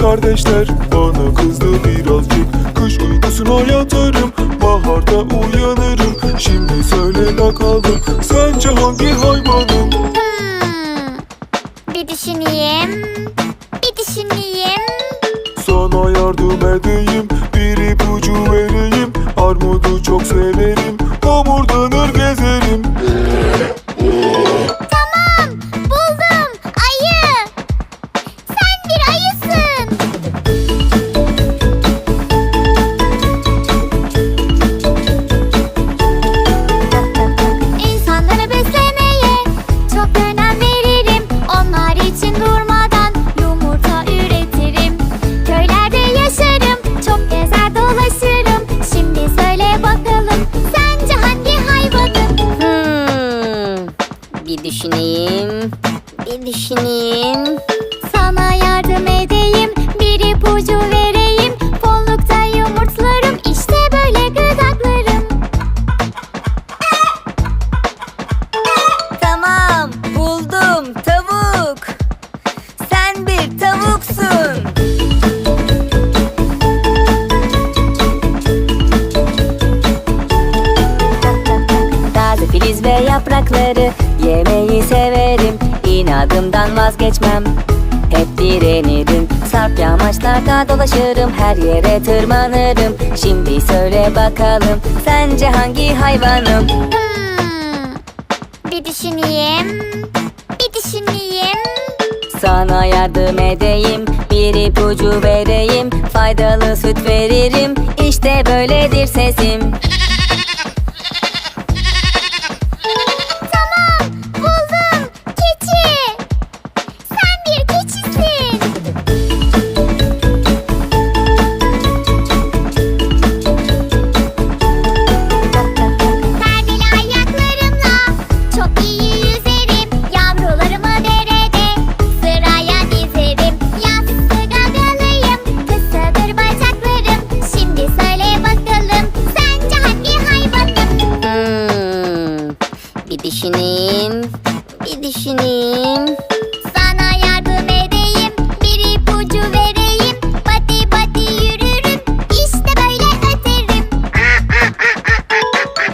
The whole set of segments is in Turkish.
kardeşler Bana kızdı birazcık Kış uykusuna yatarım Baharda uyanırım Şimdi söyle bakalım Sence hangi hayvanım? Hmm, bir düşüneyim. Bir düşüneyim. Sana yardım edeyim Bir ipucu vereyim Armudu çok severim Homurdanır gezerim bir düşüneyim. Bir düşüneyim. Sana yardım edeyim, bir ipucu vereyim. Fonlukta yumurtlarım, işte böyle gıdaklarım. Tamam, buldum. Tavuk. Sen bir tavuksun. Taze filiz ve yaprakları. İnadımdan vazgeçmem. Hep direnirim. Sarp yamaçlarda dolaşırım. Her yere tırmanırım. Şimdi söyle bakalım. Sence hangi hayvanım? Hmm, bir düşüneyim, bir düşüneyim. Sana yardım edeyim, bir ipucu vereyim, faydalı süt veririm, işte böyledir sesim. düşüneyim. Bir düşüneyim. Sana yardım edeyim, bir ipucu vereyim. Bati bati yürürüm, işte böyle öterim.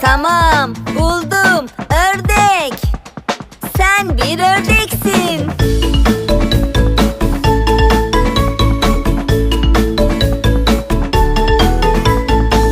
Tamam, buldum. Ördek. Sen bir ördeksin.